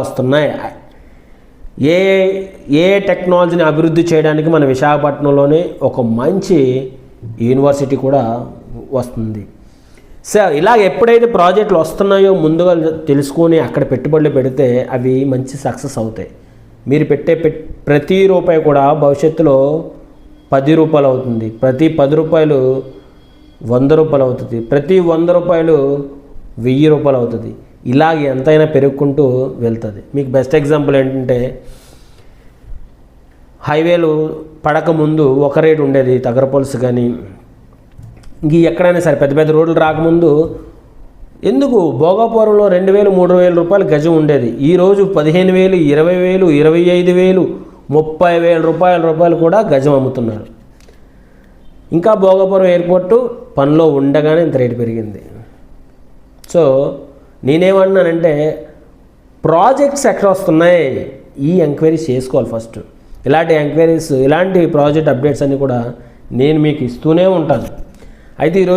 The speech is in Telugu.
వస్తున్నాయి. ఏ ఏ టెక్నాలజీని అభివృద్ధి చేయడానికి మన విశాఖపట్నంలోనే ఒక మంచి యూనివర్సిటీ కూడా వస్తుంది. సో ఇలా ఎప్పుడైతే ప్రాజెక్టులు వస్తున్నాయో ముందుగా తెలుసుకొని అక్కడ పెట్టుబడులు పెడితే అవి మంచి సక్సెస్ అవుతాయి. మీరు పెట్టే ప్రతి రూపాయి కూడా భవిష్యత్తులో పది రూపాయలు అవుతుంది. ప్రతి పది రూపాయలు వంద రూపాయలు అవుతుంది. ప్రతి వంద రూపాయలు వెయ్యి రూపాయలు అవుతుంది. ఇలాగ ఎంతైనా పెరుగుకుంటూ వెళ్తుంది. మీకు బెస్ట్ ఎగ్జాంపుల్ ఏంటంటే హైవేలు పడకముందు ఒక రేటు ఉండేది తగరపొలుసు కానీ. ఇంక ఎక్కడైనా సరే పెద్ద పెద్ద రోడ్లు రాకముందు ఎందుకు భోగాపురంలో రెండు వేలు మూడు వేల రూపాయలు గజం ఉండేది. ఈరోజు పదిహేను వేలు ఇరవై వేలు ఇరవై ఐదు వేలు ముప్పై వేల రూపాయల రూపాయలు కూడా గజం అమ్ముతున్నారు. ఇంకా భోగాపురం ఎయిర్పోర్టు పనిలో ఉండగానే ఇంత రేటు పెరిగింది. సో నేనేమన్నానంటే ప్రాజెక్ట్స్ ఎక్కడ వస్తున్నాయి ఈ ఎంక్వైరీస్ చేసుకోవాలి ఫస్ట్ ఇలాంటి ఎంక్వైరీస్ ఇలాంటి ప్రాజెక్ట్ అప్డేట్స్ అన్నీ కూడా నేను మీకు ఇస్తూనే ఉంటాను. అయితే ఈరోజు